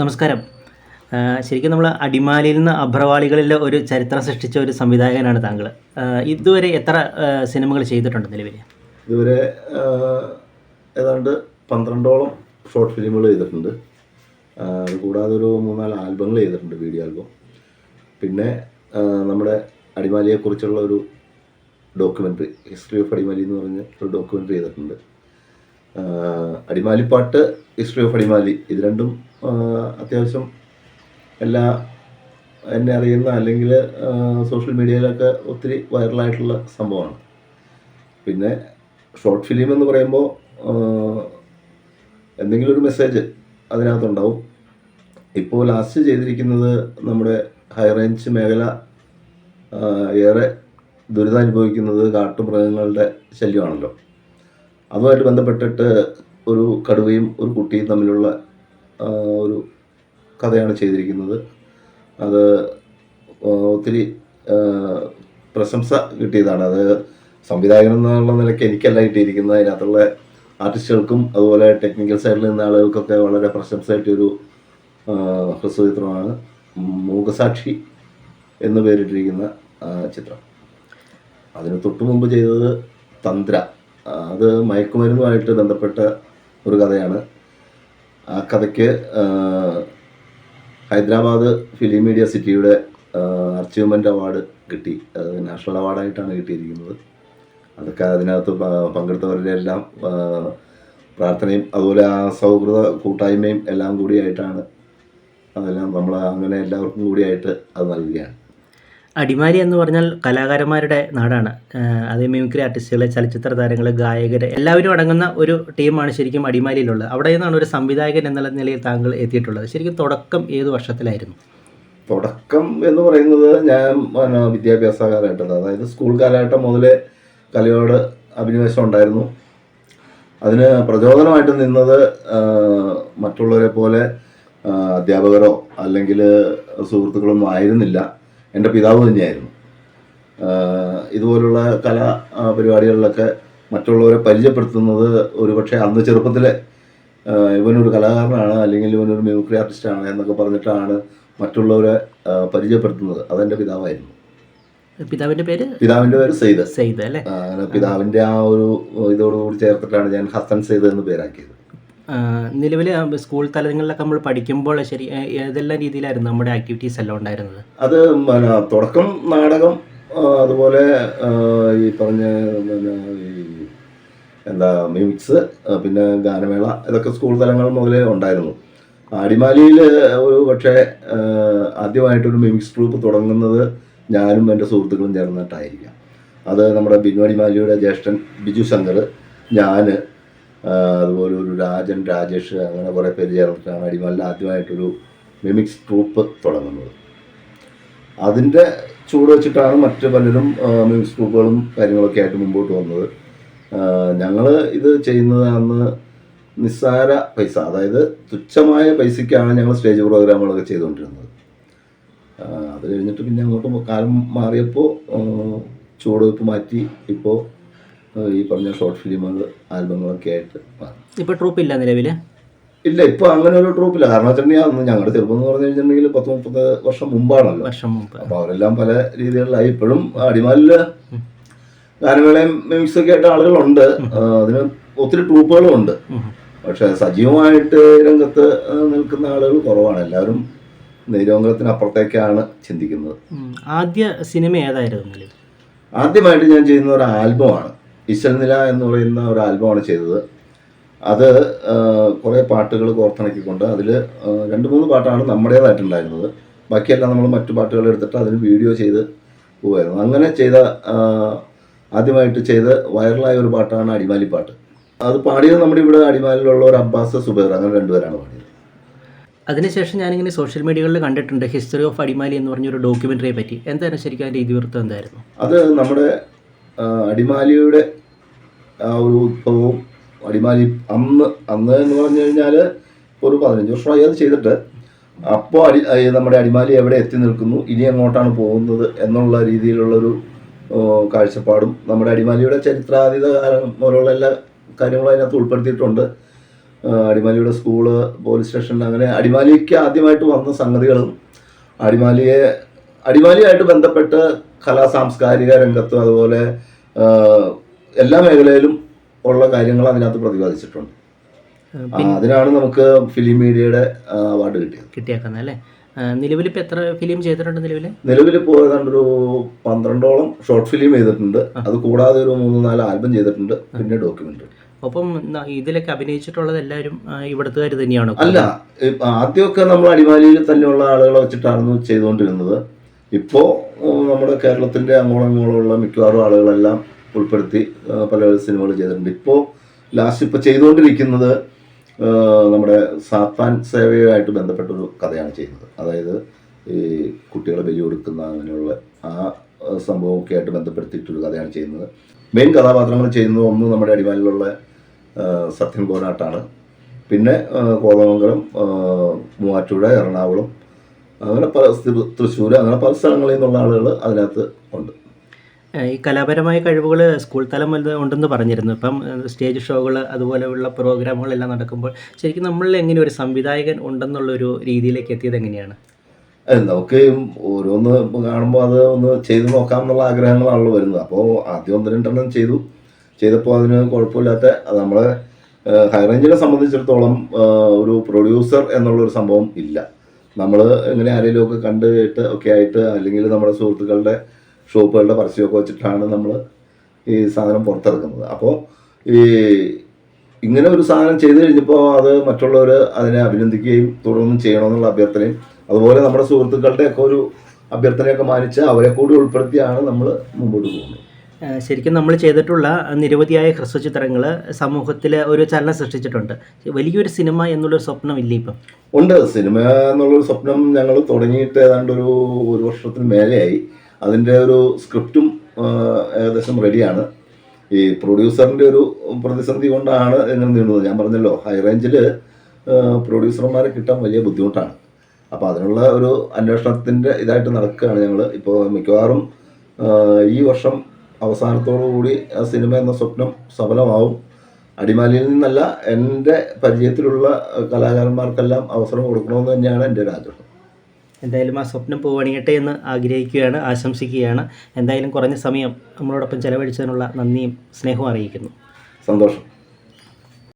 നമസ്കാരം. ശരിക്കും നമ്മൾ അടിമാലിയിൽ നിന്ന് അഭ്രവാളികളിലെ ഒരു ചരിത്രം സൃഷ്ടിച്ച ഒരു സംവിധായകനാണ് താങ്കൾ ഇതുവരെ എത്ര സിനിമകൾ ചെയ്തിട്ടുണ്ട് നിലവിൽ ഇതുവരെ ഏതാണ്ട് പന്ത്രണ്ടോളം ഷോർട്ട് ഫിലിമുകൾ ചെയ്തിട്ടുണ്ട്. കൂടാതെ ഒരു മൂന്നാൽ ആൽബങ്ങൾ ചെയ്തിട്ടുണ്ട് വീഡിയോ ആൽബം. പിന്നെ നമ്മുടെ അടിമാലിയെക്കുറിച്ചുള്ള ഒരു ഡോക്യുമെന്ററി ഹിസ്റ്ററി ഓഫ് അടിമാലി എന്ന് പറഞ്ഞ ഒരു ഡോക്യുമെന്ററി ചെയ്തിട്ടുണ്ട്. അടിമാലിപ്പാട്ട് ഹിസ്റ്ററി ഓഫ് അടിമാലി ഇത് രണ്ടും അത്യാവശ്യം എല്ലാ എന്നെ അറിയുന്ന അല്ലെങ്കിൽ സോഷ്യൽ മീഡിയയിലൊക്കെ ഒത്തിരി വൈറലായിട്ടുള്ള സംഭവമാണ്. പിന്നെ ഷോർട്ട് ഫിലിം എന്ന് പറയുമ്പോൾ എന്തെങ്കിലും ഒരു മെസ്സേജ് അതിനകത്തുണ്ടാവും. ഇപ്പോൾ ലാസ്റ്റ് ചെയ്തിരിക്കുന്നത് നമ്മുടെ ഹൈ റേഞ്ച് മേഖല ഏറെ ദുരിതം അനുഭവിക്കുന്നത് കാട്ടുമൃഗങ്ങളുടെ ശല്യമാണല്ലോ. അതുമായിട്ട് ബന്ധപ്പെട്ടിട്ട് ഒരു കടുവയും ഒരു കുട്ടിയും തമ്മിലുള്ള ഒരു കഥയാണ് ചെയ്തിരിക്കുന്നത്. അത് ഒത്തിരി പ്രശംസ കിട്ടിയതാണ്. അത് സംവിധായകൻ എന്നുള്ള നിലയ്ക്ക് എനിക്കല്ല കിട്ടിയിരിക്കുന്നത്. അതിനകത്തുള്ള ആർട്ടിസ്റ്റുകൾക്കും അതുപോലെ ടെക്നിക്കൽ സൈഡിൽ നിന്ന ആളുകൾക്കൊക്കെ വളരെ പ്രശംസ കിട്ടിയൊരു ഹ്രസ്വചിത്രമാണ് മൂകസാക്ഷി എന്ന് പേരിട്ടിരിക്കുന്ന ചിത്രം. അതിന് തൊട്ടു മുമ്പ് ചെയ്തത് തന്ത്ര അത് മയക്കുമരുന്നുമായിട്ട് ബന്ധപ്പെട്ട ഒരു കഥയാണ്. ആ കഥയ്ക്ക് ഹൈദരാബാദ് ഫിലിം മീഡിയ സിറ്റിയുടെ അച്ചീവ്മെന്റ് അവാർഡ് കിട്ടി. അത് നാഷണൽ അവാർഡായിട്ടാണ് കിട്ടിയിരിക്കുന്നത്. അതൊക്കെ അതിനകത്ത് പങ്കെടുത്തവരുടെ എല്ലാം പ്രാർത്ഥനയും അതുപോലെ ആ സൗഹൃദ കൂട്ടായ്മയും എല്ലാം കൂടിയായിട്ടാണ് അതെല്ലാം നമ്മൾ അങ്ങനെ എല്ലാവർക്കും കൂടിയായിട്ട് അത് നൽകുകയാണ്. അടിമാലി എന്ന് പറഞ്ഞാൽ കലാകാരന്മാരുടെ നാടാണ്. അത് മിമിക്രി ആർട്ടിസ്റ്റുകൾ ചലച്ചിത്ര താരങ്ങൾ ഗായകർ എല്ലാവരും അടങ്ങുന്ന ഒരു ടീമാണ് ശരിക്കും അടിമാലിയിലുള്ളത്. അവിടെ നിന്നാണ് ഒരു സംവിധായകൻ എന്നുള്ള നിലയിൽ താങ്കൾ എത്തിയിട്ടുള്ളത്. ശരിക്കും തുടക്കം ഏത് വർഷത്തിലായിരുന്നു? തുടക്കം എന്ന് പറയുന്നത് ഞാൻ വിദ്യാഭ്യാസ കാലഘട്ടത്തിൽ അതായത് സ്കൂൾ കാലഘട്ടം മുതലേ കലയോട് അഭിനിവേശം ഉണ്ടായിരുന്നു. അതിന് പ്രചോദനമായിട്ട് നിന്നത് മറ്റുള്ളവരെ പോലെ അധ്യാപകരോ അല്ലെങ്കിൽ സുഹൃത്തുക്കളൊന്നും ആയിരുന്നില്ല. എന്റെ പിതാവ് തന്നെയായിരുന്നു. ഇതുപോലുള്ള കലാ പരിപാടികളിലൊക്കെ മറ്റുള്ളവരെ പരിചയപ്പെടുത്തുന്നത് ഒരുപക്ഷെ അന്ന് ചെറുപ്പത്തിലെ ഇവനൊരു കലാകാരനാണ് അല്ലെങ്കിൽ ഇവനൊരു മ്യൂക്രി ആർട്ടിസ്റ്റാണ് എന്നൊക്കെ പറഞ്ഞിട്ടാണ് മറ്റുള്ളവരെ പരിചയപ്പെടുത്തുന്നത്. അതെന്റെ പിതാവായിരുന്നു. പിതാവിന്റെ പേര്? പിതാവിന്റെ പേര് സെയ്ദ്. സെയ്ദ് അല്ലേ? പിതാവിന്റെ ആ ഒരു ഇതോടുകൂടി ചേർത്തിട്ടാണ് ഞാൻ ഹസൻ സെയ്ദ് എന്ന് പേരാക്കിയത്. നിലവിൽ സ്കൂൾ തലങ്ങളിലൊക്കെ നമ്മൾ പഠിക്കുമ്പോൾ ശരി ഏതെല്ലാം രീതിയിലായിരുന്നു നമ്മുടെ ആക്ടിവിറ്റീസ് എല്ലാം ഉണ്ടായിരുന്നത്? അത് തുടക്കം നാടകം അതുപോലെ ഈ പറഞ്ഞ എന്താ മ്യൂസിക്സ് പിന്നെ ഗാനമേള ഇതൊക്കെ സ്കൂൾ തലങ്ങൾ മുതലേ ഉണ്ടായിരുന്നു. അടിമാലിയിൽ ഒരു പക്ഷേ ആദ്യമായിട്ടൊരു മ്യൂസിക് ഗ്രൂപ്പ് തുടങ്ങുന്നത് ഞാനും എന്റെ സുഹൃത്തുക്കളും ചേർന്നിട്ടായിരിക്കാം. അത് നമ്മുടെ ബിനു അടിമാലിയുടെ ജ്യേഷ്ഠൻ ബിജു ശങ്കർ ഞാൻ അതുപോലെ ഒരു രാജൻ രാജേഷ് അങ്ങനെ കുറേ പേര് ചേർന്നിട്ടാണ് അടിമാലിൽ ആദ്യമായിട്ടൊരു മിമിക്സ് ട്രൂപ്പ് തുടങ്ങുന്നത്. അതിന്റെ ചൂട് വെച്ചിട്ടാണ് മറ്റ് പലരും മിമിക്സ് ട്രൂപ്പുകളും കാര്യങ്ങളൊക്കെ ആയിട്ട് മുമ്പോട്ട് വന്നത്. ഞങ്ങൾ ഇത് ചെയ്യുന്നതാണെന്ന് നിസ്സാര പൈസ അതായത് തുച്ഛമായ പൈസയ്ക്കാണ് ഞങ്ങൾ സ്റ്റേജ് പ്രോഗ്രാമുകളൊക്കെ ചെയ്തുകൊണ്ടിരുന്നത്. അത് കഴിഞ്ഞിട്ട് പിന്നെ അങ്ങോട്ട് കാലം മാറിയപ്പോൾ ചുവടുവെപ്പ് മാറ്റി ഇപ്പോൾ ഈ പറഞ്ഞ ഷോർട്ട് ഫിലിമുകൾ ആൽബങ്ങളൊക്കെ ആയിട്ട് ഇപ്പൊ ഇപ്പോൾ ട്രൂപ്പ് ഇല്ല നിലവിൽ ഇല്ല ഇപ്പൊ അങ്ങനെ ഒരു ട്രൂപ്പില്ല കാരണം വെച്ചിട്ടുണ്ടെങ്കിൽ ഞങ്ങളുടെ ചെറുപ്പം എന്ന് പറഞ്ഞു കഴിഞ്ഞിട്ടുണ്ടെങ്കിൽ പത്ത് മുപ്പത് വർഷം മുമ്പാണല്ലോ. വർഷം മുമ്പ്. അപ്പൊ അവരെല്ലാം പല രീതികളിലായി. ഇപ്പോഴും അടിമാലിൽ ഗാനമേളയും മ്യൂസിക് ഒക്കെ ആയിട്ട് ആളുകളുണ്ട്. അതിന് ഒത്തിരി ട്രൂപ്പുകളും ഉണ്ട്. പക്ഷെ സജീവമായിട്ട് രംഗത്ത് നിൽക്കുന്ന ആളുകൾ കുറവാണ്. എല്ലാവരും നെയ്രോങ്കത്തിനപ്പുറത്തേക്കാണ് ചിന്തിക്കുന്നത്. ആദ്യ സിനിമ ഏതായിരുന്നു ആദ്യമായിട്ട് ഞാൻ ചെയ്യുന്ന ഒരു ആൽബമാണ്. ഈശ്വരനില എന്ന് പറയുന്ന ഒരു ആൽബമാണ് ചെയ്തത്. അത് കുറേ പാട്ടുകൾ കോർത്തിണക്കിക്കൊണ്ട് അതിൽ രണ്ട് മൂന്ന് പാട്ടാണ് നമ്മുടേതായിട്ടുണ്ടായിരുന്നത്. ബാക്കിയെല്ലാം നമ്മൾ മറ്റു പാട്ടുകൾ എടുത്തിട്ട് അതിന് വീഡിയോ ചെയ്ത് പോവായിരുന്നു. അങ്ങനെ ചെയ്ത ആദ്യമായിട്ട് ചെയ്ത് വൈറലായ ഒരു പാട്ടാണ് അടിമാലി പാട്ട്. അത് പാടിയത് നമ്മുടെ ഇവിടെ അടിമാലിലുള്ള ഒരു അബ്ബാസ് സുബൈർ അങ്ങനെ രണ്ടുപേരാണ് പാടിയത്. അതിനുശേഷം ഞാനിങ്ങനെ സോഷ്യൽ മീഡിയകളിൽ കണ്ടിട്ടുണ്ട് ഹിസ്റ്ററി ഓഫ് അടിമാലി എന്ന് പറഞ്ഞൊരു ഡോക്യുമെന്ററിയെ പറ്റി. എന്തായിരുന്നു ശരിക്കും അതിന്റെ ഇതിവൃത്തം എന്തായിരുന്നു? അത് നമ്മുടെ അടിമാലിയുടെ ആ ഒരു ഉത്സവവും അടിമാലി അന്ന് അന്ന് എന്ന് പറഞ്ഞു കഴിഞ്ഞാൽ ഒരു പതിനഞ്ച് വർഷമായി അത് ചെയ്തിട്ട്. അപ്പോൾ അടി നമ്മുടെ അടിമാലി എവിടെ എത്തി നിൽക്കുന്നു? ഇനി എങ്ങോട്ടാണ് പോകുന്നത് എന്നുള്ള രീതിയിലുള്ളൊരു കാഴ്ചപ്പാടും നമ്മുടെ അടിമാലിയുടെ ചരിത്രാതീത കാലം പോലുള്ള എല്ലാ കാര്യങ്ങളും അതിനകത്ത് ഉൾപ്പെടുത്തിയിട്ടുണ്ട്. അടിമാലിയുടെ സ്കൂൾ പോലീസ് സ്റ്റേഷൻ അങ്ങനെ അടിമാലിക്ക് ആദ്യമായിട്ട് വന്ന സംഗതികളും അടിമാലിയെ അടിമാലിയായിട്ട് ബന്ധപ്പെട്ട് കലാ സാംസ്കാരിക രംഗത്തും അതുപോലെ എല്ലാ മേഖലയിലും ഉള്ള കാര്യങ്ങൾ അതിനകത്ത് പ്രതിപാദിച്ചിട്ടുണ്ട്. അതിനാണ് നമുക്ക് ഫിലിം മീഡിയയുടെ അവാർഡ് കിട്ടിയത്. കിട്ടിയേക്കുന്നത് അല്ലേ? നിലവിൽ ഇപ്പോൾ എത്ര ഫിലിം ചെയ്തിട്ടുണ്ട് നിലവിൽ നിലവിൽ ഇപ്പോൾ ഏതാണ്ട് ഒരു പന്ത്രണ്ടോളം ഷോർട്ട് ഫിലിം ചെയ്തിട്ടുണ്ട്. അത് കൂടാതെ ഒരു മൂന്ന് നാല് ആൽബം ചെയ്തിട്ടുണ്ട്. പിന്നെ ഡോക്യുമെന്ററി ഒപ്പം ന- ഇതിലൊക്കെ അഭിനയിച്ചിട്ടുള്ളത് എല്ലാവരും ഇവിടുത്തുകാർ തന്നെയാണ്? അല്ല ആദ്യമൊക്കെ നമ്മൾ അടിമാലിയിൽ തന്നെയുള്ള ആളുകളെ വെച്ചിട്ടായിരുന്നു ചെയ്തുകൊണ്ടിരുന്നത്. ഇപ്പോ നമ്മുടെ കേരളത്തിന്റെ അങ്ങോളം ഇങ്ങോളം ഉള്ള മിക്കവാറും ആളുകളെല്ലാം ഉൾപ്പെടുത്തി പല സിനിമകൾ ചെയ്തിട്ടുണ്ട്. ഇപ്പോൾ ലാസ്റ്റ് ഇപ്പോൾ ചെയ്തുകൊണ്ടിരിക്കുന്നത് നമ്മുടെ സാത്താൻ സേവയുമായിട്ട് ബന്ധപ്പെട്ടൊരു കഥയാണ് ചെയ്യുന്നത്. അതായത് ഈ കുട്ടികളെ ബലി കൊടുക്കുന്ന അങ്ങനെയുള്ള ആ സംഭവമൊക്കെ ആയിട്ട് ബന്ധപ്പെടുത്തിയിട്ടൊരു കഥയാണ് ചെയ്യുന്നത്. മെയിൻ കഥാപാത്രങ്ങൾ ചെയ്യുന്നത് ഒന്ന് നമ്മുടെ അടിമാലിലുള്ള സത്യൻ കോനാട്ടാണ്. പിന്നെ കോതമംഗലം മൂവാറ്റുപുഴ എറണാകുളം അങ്ങനെ പല തൃശ്ശൂർ അങ്ങനെ പല സ്ഥലങ്ങളിൽ നിന്നുള്ള ആളുകൾ അതിനകത്ത് ഉണ്ട്. ഈ കലാപരമായ കഴിവുകൾ സ്കൂൾ തലം വലുത് ഉണ്ടെന്ന് പറഞ്ഞിരുന്നു. ഇപ്പം സ്റ്റേജ് ഷോകൾ അതുപോലെയുള്ള പ്രോഗ്രാമുകളെല്ലാം നടക്കുമ്പോൾ ശരിക്കും നമ്മളിൽ എങ്ങനെ ഒരു സംവിധായകൻ ഉണ്ടെന്നുള്ളൊരു രീതിയിലേക്ക് എത്തിയത് എങ്ങനെയാണ്? നമുക്ക് ഓരോന്ന് കാണുമ്പോൾ അത് ഒന്ന് ചെയ്ത് നോക്കാം എന്നുള്ള ആഗ്രഹങ്ങളാണല്ലോ വരുന്നത്. അപ്പോൾ ആദ്യം ഒന്ന് രണ്ടെണ്ണം ചെയ്തു. ചെയ്തപ്പോൾ അതിന് കുഴപ്പമില്ലാത്ത അത് നമ്മൾ ഹൈറേഞ്ചിനെ സംബന്ധിച്ചിടത്തോളം ഒരു പ്രൊഡ്യൂസർ എന്നുള്ളൊരു സംഭവം ഇല്ല. നമ്മൾ ഇങ്ങനെ ആരെങ്കിലുമൊക്കെ കണ്ട് കേട്ട് ഒക്കെ ആയിട്ട് അല്ലെങ്കിൽ നമ്മുടെ സുഹൃത്തുക്കളുടെ ഷോപ്പുകളുടെ പരസ്യമൊക്കെ വെച്ചിട്ടാണ് നമ്മൾ ഈ സാധനം പുറത്തിറക്കുന്നത്. അപ്പോൾ ഈ ഇങ്ങനെ ഒരു സാധനം ചെയ്തു കഴിഞ്ഞപ്പോൾ അത് മറ്റുള്ളവർ അതിനെ അഭിനന്ദിക്കുകയും തുടർന്നും ചെയ്യണമെന്നുള്ള അഭ്യർത്ഥനയും അതുപോലെ നമ്മുടെ സുഹൃത്തുക്കളുടെയൊക്കെ ഒരു അഭ്യർത്ഥനയൊക്കെ മാനിച്ച് അവരെ കൂടി ഉൾപ്പെടുത്തിയാണ് നമ്മൾ മുമ്പോട്ട് പോകുന്നത്. ശരിക്കും നമ്മൾ ചെയ്തിട്ടുള്ള നിരവധിയായ ഹ്രസ്വചിത്രങ്ങൾ സമൂഹത്തിൽ ഒരു ചലനം സൃഷ്ടിച്ചിട്ടുണ്ട്. വലിയൊരു സിനിമ എന്നുള്ളൊരു സ്വപ്നം ഇല്ലേ ഇപ്പം? ഉണ്ട്. സിനിമ എന്നുള്ളൊരു സ്വപ്നം ഞങ്ങൾ തുടങ്ങിയിട്ട് ഏതാണ്ട് ഒരു ഒരു വർഷത്തിന് മേലെയായി. അതിന്റെ ഒരു സ്ക്രിപ്റ്റും ഏകദേശം റെഡിയാണ്. ഈ പ്രൊഡ്യൂസറിന്റെ ഒരു പ്രതിസന്ധി കൊണ്ടാണ് ഇങ്ങനെ നീണ്ടുന്നത്. ഞാൻ പറഞ്ഞല്ലോ ഹൈ റേഞ്ചിൽ പ്രൊഡ്യൂസർമാരെ കിട്ടാൻ വലിയ ബുദ്ധിമുട്ടാണ്. അപ്പോൾ അതിനുള്ള ഒരു അന്വേഷണത്തിന്റെ ഇതായിട്ട് നടക്കുകയാണ് ഞങ്ങൾ ഇപ്പോൾ മിക്കവാറും ഈ വർഷം അവസാനത്തോടു കൂടി ആ സിനിമ എന്ന സ്വപ്നം സഫലമാവും. അടിമാലിയിൽ നിന്നല്ല എന്റെ പരിചയത്തിലുള്ള കലാകാരന്മാർക്കെല്ലാം അവസരം കൊടുക്കണമെന്ന് തന്നെയാണ് എന്റെ ഒരു ആഗ്രഹം. എന്തായാലും ആ സ്വപ്നം പൂവണിയട്ടെ എന്ന് ആഗ്രഹിക്കുകയാണ് ആശംസിക്കുകയാണ്. എന്തായാലും കുറഞ്ഞ സമയം നമ്മളോടൊപ്പം ചെലവഴിച്ചതിനുള്ള നന്ദിയും സ്നേഹവും അറിയിക്കുന്നു. സന്തോഷം.